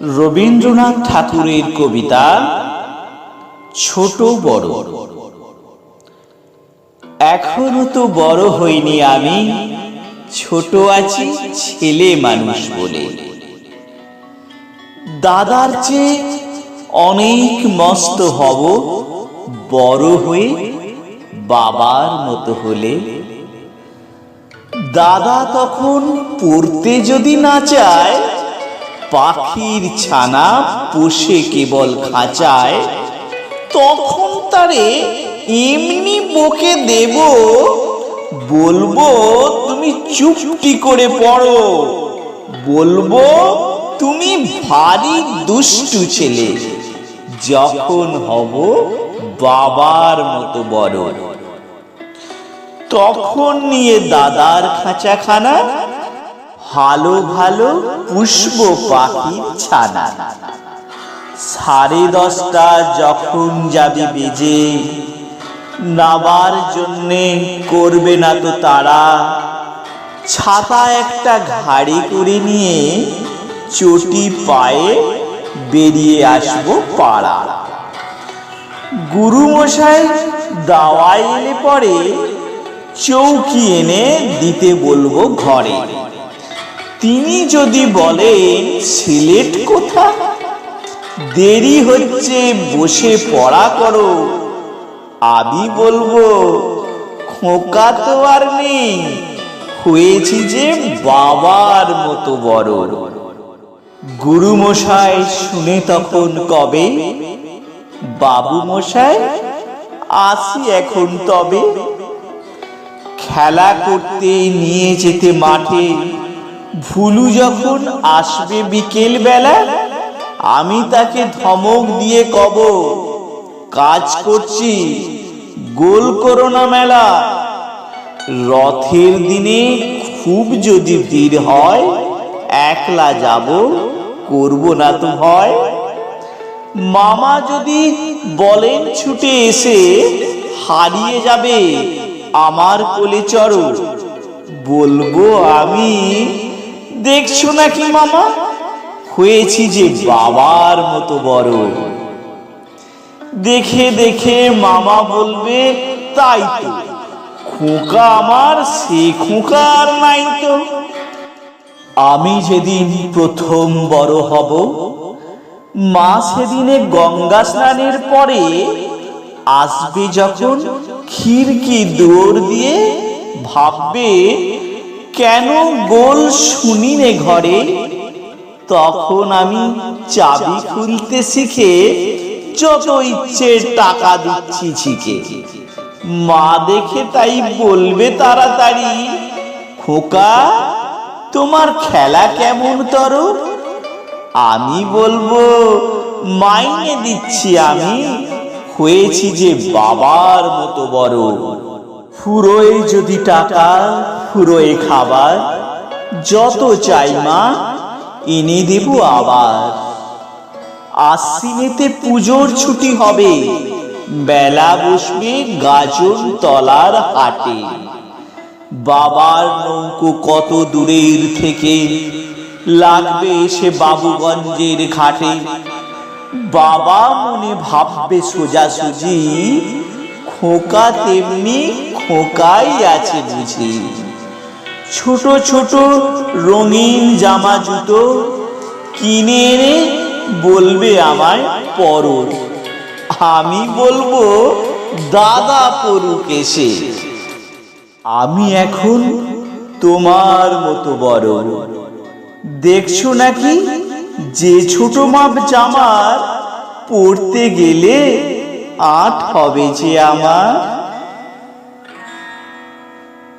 রবীন্দ্রনাথ ঠাকুরের কবিতা ছোট বড়। এখনও তো বড় হইনি আমি, ছোট আছি ছেলে মানুষ বলে। দাদার চেয়ে অনেক মস্ত হব, বড় হয়ে বাবার মতো হলে। দাদা তখন পড়তে যদি না চায় পাখির ছানা পোষে কেবল খাঁচায়, তখন তারে এমনি বকে দেব, বলব, তুমি চুপটি করে পড়ো। বলব, তুমি ভারী দুষ্টু ছেলে, যখন হব বাবার মতো বড়। তখন নিয়ে দাদার খাঁচাখানা ভালো ভালো পুষ্প পাখির ছানা। সাড়ে দশটা যখন যাবি বেজে নাবার জন্যে করবে না তো তারা। ছাতা একটা ঘাড়ি করে নিয়ে চটি পায়ে বেরিয়ে আসব পাড়া। গুরুমশাই দাওয়াই এলে পরে চৌকি এনে দিতে বলব ঘরে। তিনি যদি বলেন, সিলেট কোথা? দেরি হচ্ছে, বসে পড়া করো। আমি বলব, খোকা তো আর নেই, হয়েছি যে বাবার মতো বড়। গুরু মশাই শুনে তখন কবে? বাবু মশাই আসি এখন তবে। খেলা করতে নিয়ে যেতে মাঠে ভুলু যখন আসবে বিকেল বেলা আমি তাকে ধমক দিয়ে কব, কাজ করছি, গোল করো না মেলা। রথের দিনে খুব যদি ভিড় হয়, একলা যাব, করব না তো ভয়। মামা যদি বলেন ছুটে এসে হারিয়ে যাবে আমার কোলে চড়ো, বলব আমি দেখছ নাকি মামা? হয়েছি যে বাবার মতো বড়। দেখে দেখে মামা বলবে, তাই তো, খোকা আমার, সে খোকা আর নাই তো। আমি যেদিন প্রথম বড় হব, মা সেদিনে গঙ্গা স্নানের পরে আসবে যখন খিড়কি দুয়ার দিয়ে ভাববে কেন গোল শুনি শুনিনে ঘরে? তখন আমি চাবি খুলতে শিখে যত ইচ্ছে টাকা দিচ্ছি ছিকে। মা দেখে তাই বলবে তাড়াতাড়ি, খোকা, তোমার খেলা কেমন তর আমি বলব, মাইনে দিচ্ছি আমি, হয়েছি যে বাবার মতো বড়। ফুরোয় যদি টাকা, ফুরোয় খাবার। যত চাই মা এনে দেব আবার। আশ্বিনেতে পুজোর ছুটি হবে, বেলা বসবে গাজন তলার হাটে। বাবার নৌকো কত দূরের থেকে, লাগবে এসে বাবুগঞ্জের ঘাটে। বাবা মনে ভাববে সোজাসুজি, খোকা তেমনি খোকাই আছে বুঝি। ছোট ছোট রঙিন জামা জুতো কিনে এনে বলবে আমায় পর আমি বলব, দাদা পড়ুক এসে। আমি এখন তোমার মতো বড়। দেখছ নাকি যে ছোট মাপ জামার পড়তে গেলে আট হবে যে আমার?